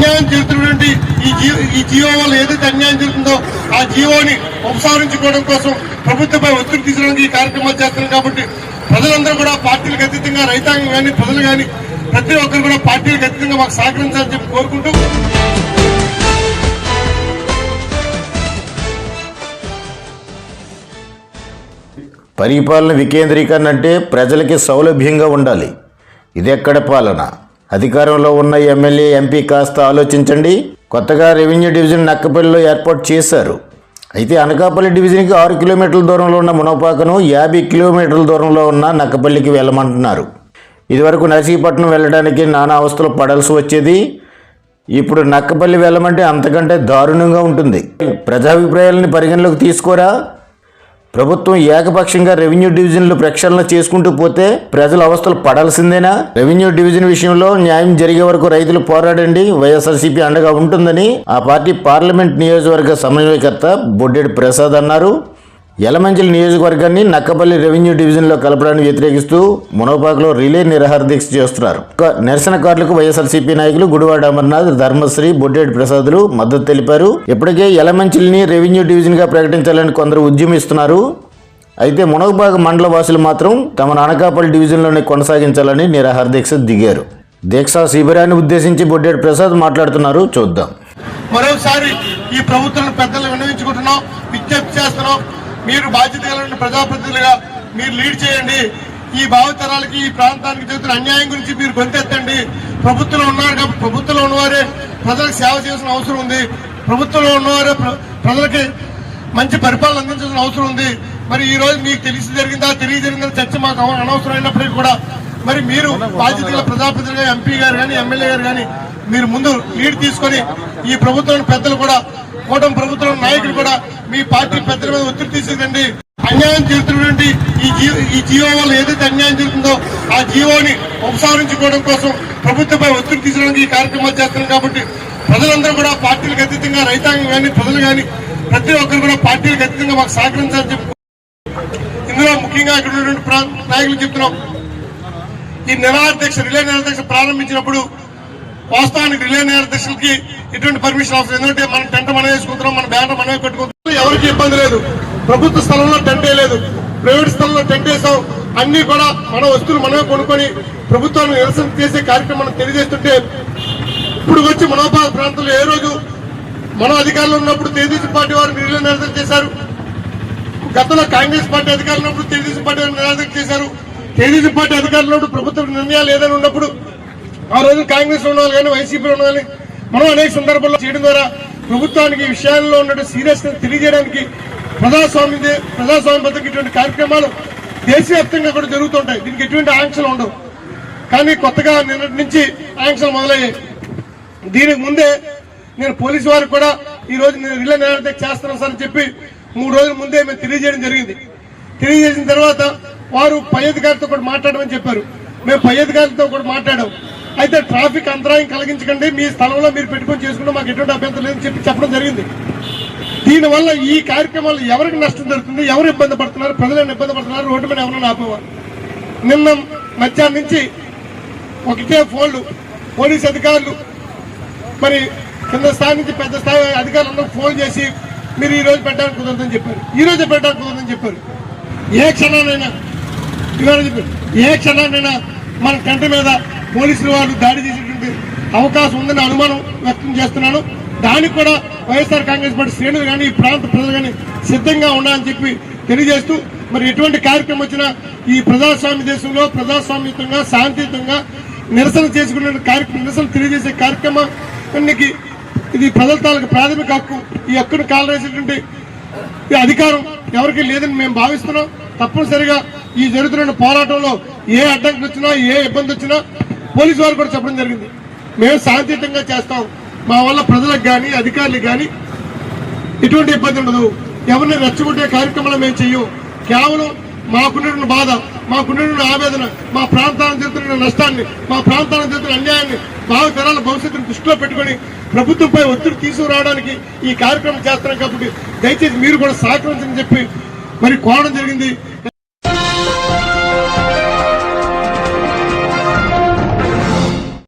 అన్యాయం జరుగుతున్నటువంటి ఈ జీవో ఈ జీవో వల్ల ఏదైతే అన్యాయం జరుగుతుందో ఆ జీవోని ఉపసంహరించుకోవడం కోసం ప్రభుత్వంపై ఒత్తిడి తీసుకోవడానికి ఈ కార్యక్రమాలు చేస్తున్నాం కాబట్టి ప్రజలందరూ కూడా పార్టీలకు అతీతంగా రైతాంగం కానీ ప్రజలు కానీ ప్రతి ఒక్కరు కూడా పార్టీలకు అతీతంగా మాకు సహకరించాలని చెప్పి కోరుకుంటూ పరిపాలన వికేంద్రీకరణ అంటే ప్రజలకి సౌలభ్యంగా ఉండాలి. ఇదెక్కడ పాలన? అధికారంలో ఉన్న ఎమ్మెల్యే ఎంపీ కాస్త ఆలోచించండి. కొత్తగా రెవెన్యూ డివిజన్ నక్కపల్లిలో ఏర్పాటు చేశారు. అయితే అనకాపల్లి డివిజన్కి ఆరు కిలోమీటర్ల దూరంలో ఉన్న మునపాకను యాభై కిలోమీటర్ల దూరంలో ఉన్న నక్కపల్లికి వెళ్ళమంటున్నారు. ఇదివరకు నర్సీపట్నం వెళ్ళడానికి నానా అవస్థలు పడాల్సి వచ్చేది. ఇప్పుడు నక్కపల్లి వెళ్ళమంటే అంతకంటే దారుణంగా ఉంటుంది. ప్రజాభిప్రాయాలని పరిగణలోకి తీసుకోరా? ప్రభుత్వం ఏకపక్షంగా రెవెన్యూ డివిజన్లు ప్రక్షాళన చేసుకుంటూ పోతే ప్రజల అవస్థలు పడాల్సిందేనా? రెవెన్యూ డివిజన్ విషయంలో న్యాయం జరిగే వరకు రైతులు పోరాడండి. వైఎస్ఆర్సీపీ అండగా ఉంటుందని ఆ పార్టీ పార్లమెంట్ నియోజకవర్గ సమన్వయకర్త బొడ్డెడి ప్రసాద్ అన్నారు. యలమంచిలి నియోజకవర్గాన్ని నక్కపల్లి రెవెన్యూ డివిజన్లో కలపడాన్ని వ్యతిరేకిస్తూ మునోపాకులో రిలే నిరహార దీక్ష చేస్తున్నారు. నిరసనకారులకు వైఎస్ఆర్సీపీ నాయకులు గుడివాడ అమర్నాథ్ ధర్మశ్రీ బొడ్డేటి ప్రసాదులు మద్దతు తెలిపారు. ఇప్పటికే యలమంచిలిని రెవెన్యూ డివిజన్గా ప్రకటించాలని కొందరు ఉద్యమిస్తున్నారు. అయితే మునగబాగ మండల వాసులు మాత్రం తమ అనకాపల్లి డివిజన్లోనే కొనసాగించాలని నిరాహార దీక్ష దిగారు. దీక్ష శిబిరాన్ని ఉద్దేశించి బొడ్డేటి ప్రసాద్ మాట్లాడుతున్నారు. చూద్దాం. మరోసారి ఈ ప్రభుత్వం పెద్దలు విన్నవించుకుంటున్నాం విజ్ఞప్తి చేస్తున్నాం. మీరు బాధ్యత కలిగిన ప్రజాప్రతినిధులుగా మీరు లీడ్ చేయండి. ఈ భావతరాలకి ఈ ప్రాంతానికి జరుగుతున్న అన్యాయం గురించి మీరు గొంతెత్తండి. ప్రభుత్వంలో ఉన్నారు కాబట్టి ప్రభుత్వంలో ఉన్నవారే ప్రజలకు సేవ చేయాల్సిన అవసరం ఉంది. ప్రభుత్వంలో ఉన్నవారే ప్ర- ప్రజలకి మంచి పరిపాలన అందించాల్సిన అవసరం ఉంది. మరి ఈ రోజు మీకు తెలిసి జరిగిందా తెలియ జరిగిందా చర్చ మాకు అనవసరమైనప్పటికీ కూడా మరి మీరు బాధ్యత గల ఎంపీ గారు కానీ ఎమ్మెల్యే గారు కానీ మీరు ముందు లీడ్ తీసుకొని ఈ ప్రభుత్వం పెద్దలు కూడా కూటమి ప్రభుత్వం నాయకులు కూడా మీ పార్టీ పెద్దల మీద ఒత్తిడి తీసుకురండి అన్యాయం జరుగుతున్నటువంటి ఈ జీవో ఈ జీవో వల్ల ఏదైతే అన్యాయం జరుగుతుందో ఆ జీవోని ఉపసంహరించుకోవడం కోసం ప్రభుత్వంపై ఒత్తిడి తీసుకోవడానికి ఈ కార్యక్రమాలు చేస్తున్నాం కాబట్టి ప్రజలందరూ కూడా పార్టీలకు అతీతంగా రైతాంగం కానీ ప్రజలు కానీ ప్రతి ఒక్కరు కూడా పార్టీలకు అతీతంగా మాకు సహకరించాలని చెప్పి ఇందులో ముఖ్యంగా ఇక్కడ ఉన్నటువంటి ప్రా- నాయకులు చెప్తున్నాం. ఈ నిరాధ్యక్ష రిలే నిరాధ్యక్ష ప్రారంభించినప్పుడు వాస్తవానికి రిలే నిరాధ్యక్షులకి ఇటువంటి పర్మిషన్ అవసరం ఎందుకంటే మనం టెంట్ మనం వేసుకుంటున్నాం మన బ్యానర్ మనమే పెట్టుకుంటున్నాం. ఎవరికి ఇబ్బంది లేదు. ప్రభుత్వ స్థలంలో టెంట్ వేయలేదు ప్రైవేట్ స్థలంలో టెంట్ వేసాం. అన్ని కూడా మన వస్తువులు మనమే కొనుక్కొని ప్రభుత్వాన్ని నిరసన చేసే కార్యక్రమం తెలియజేస్తుంటే ఇప్పుడు వచ్చి మనోభావ ప్రాంతంలో ఏ రోజు మనం అధికారంలో ఉన్నప్పుడు తెలుగుదేశం పార్టీ వారు రిలే నిరసన చేశారు? గతంలో కాంగ్రెస్ పార్టీ అధికారంలో ఉన్నప్పుడు తెలుగుదేశం పార్టీ వారు నిరసన చేశారు. తెలుగుదేశం పార్టీ అధికారంలో ఉన్నప్పుడు ప్రభుత్వ నిర్ణయాలు ఏదైనా ఉన్నప్పుడు ఆ రోజు కాంగ్రెస్ ఉన్న వాళ్ళు కానీ వైసీపీలో ఉన్న మనం అనేక సందర్భాల్లో చేయడం ద్వారా ప్రభుత్వానికి ఈ విషయాల్లో ఉన్న సీరియస్ తెలియజేయడానికి ప్రజాస్వామ్య ప్రజాస్వామ్యబద్ధంగా ఇటువంటి కార్యక్రమాలు దేశవ్యాప్తంగా కూడా జరుగుతుంటాయి. దీనికి ఎటువంటి ఆంక్షలు ఉండవు. కానీ కొత్తగా నిన్నటి నుంచి ఆంక్షలు మొదలయ్యాయి. దీనికి ముందే నేను పోలీసు వారికి కూడా ఈ రోజు నేను రిలే నిరాదరణ చేస్తున్నాను సార్ అని చెప్పి మూడు రోజుల ముందే మేము తెలియజేయడం జరిగింది. తెలియజేసిన తర్వాత వారు పై అధికారితో కూడా మాట్లాడమని చెప్పారు. మేము పై అధికారులతో కూడా మాట్లాడాం. అయితే ట్రాఫిక్ అంతరాయం కలిగించకండి. మీ స్థలంలో మీరు పెట్టుకొని చేసుకుంటే మాకు ఎటువంటి అభ్యంతరం లేదని చెప్పి చెప్పడం జరిగింది. దీనివల్ల ఈ కార్యక్రమాలు ఎవరికి నష్టం జరుగుతుంది ఎవరు ఇబ్బంది పడుతున్నారు ప్రజలను ఇబ్బంది పడుతున్నారు రోడ్డు మీద ఎవరైనా ఆపేవారు. నిన్న మధ్యాహ్నం నుంచి ఒకటే ఫోన్లు పోలీస్ అధికారులు మరి కింద స్థాయి నుంచి పెద్ద స్థాయి అధికారులందరూ ఫోన్ చేసి మీరు ఈ రోజు పెట్టడానికి కుదరదని చెప్పారు. ఈ రోజే పెట్టడానికి కుదరదని చెప్పారు. ఏ క్షణానైనా ఇవాళ చెప్పారు. ఏ క్షణానైనా మన కంటి మీద పోలీసులు వాళ్ళు దాడి చేసేటువంటి అవకాశం ఉందని అనుమానం వ్యక్తం చేస్తున్నాను. దానికి కూడా వైఎస్ఆర్ కాంగ్రెస్ పార్టీ శ్రేణులు కానీ ఈ ప్రాంత ప్రజలు కానీ సిద్ధంగా ఉండాలని చెప్పి తెలియజేస్తూ మరి ఎటువంటి కార్యక్రమం వచ్చినా ఈ ప్రజాస్వామ్య దేశంలో ప్రజాస్వామ్యతంగా శాంతియుతంగా నిరసన చేసుకునే కార్యక్రమం నిరసన తెలియజేసే కార్యక్రమానికి ఇది ప్రజల తాలూకు ప్రాథమిక హక్కు. ఈ హక్కును కాలరేసేటువంటి ఈ అధికారం ఎవరికి లేదని మేము భావిస్తున్నాం. తప్పనిసరిగా ఈ జరుగుతున్న పోరాటంలో ఏ అడ్డంకి వచ్చినా ఏ ఇబ్బంది వచ్చినా పోలీసు వారు కూడా చెప్పడం జరిగింది. మేము శాంతియుతంగా చేస్తాం. మా వల్ల ప్రజలకు కానీ అధికారులకు కానీ ఎటువంటి ఇబ్బంది ఉండదు. ఎవరిని రెచ్చగొట్టే కార్యక్రమాలు మేము చెయ్యం. కేవలం మాకున్న బాధ మాకున్న ఆవేదన మా ప్రాంతానికి జరుగుతున్న నష్టాన్ని మా ప్రాంతానికి జరుగుతున్న అన్యాయాన్ని భావితరాల భవిష్యత్తును దృష్టిలో పెట్టుకొని ప్రభుత్వంపై ఒత్తిడి తీసుకురావడానికి ఈ కార్యక్రమం చేస్తున్నాం కాబట్టి దయచేసి మీరు కూడా సహకరించని చెప్పి మరి కోరడం జరిగింది.